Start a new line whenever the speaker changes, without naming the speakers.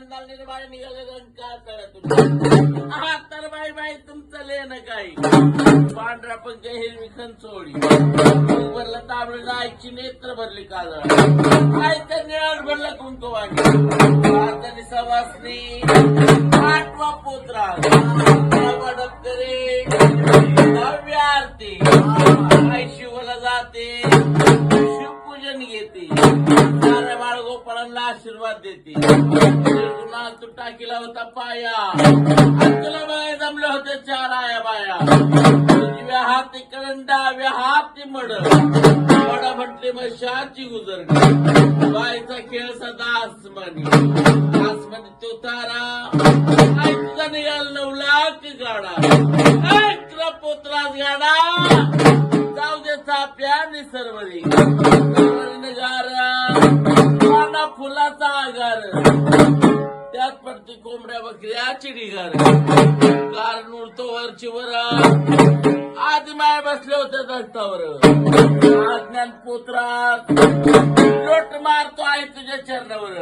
बंदाल बाळ निघालं का करत हा तर बाई बाई तुमचं लेन काही. पांढरा पंख हिरवी कंचोळी भरलं तांबड आईची नेत्र भरली काल आई तर निळाड भरलं कुंकुवाणी आता सवासनी आठवा पोत्रा. डब आरती. आई शिवला जाते. साऱ्या आशीर्वाद देते तुला तू टाकीला होता पाया. तुला बाया जमले होते चार आया बाया उजव्या हाती करण डाव्या हाती मड. मड म्हटले मशाची गुजरणी बायचा खेळ सदा आसमानी. आसमानी तो तारा. आई तुझा निघाल नऊ लाख गाडा. ऐ तुला पोत्रास गाडा. जाऊ दे चाप्या निसर्वरी फुलाचा आगार. त्यात पडते कोंबड्या बकऱ्या चिडीगार कारण उडतो वरची वर. आधी माय बसले होते दत्तावर अज्ञान पोत्रात लोट मारतो आहे तुझ्या चरणावर.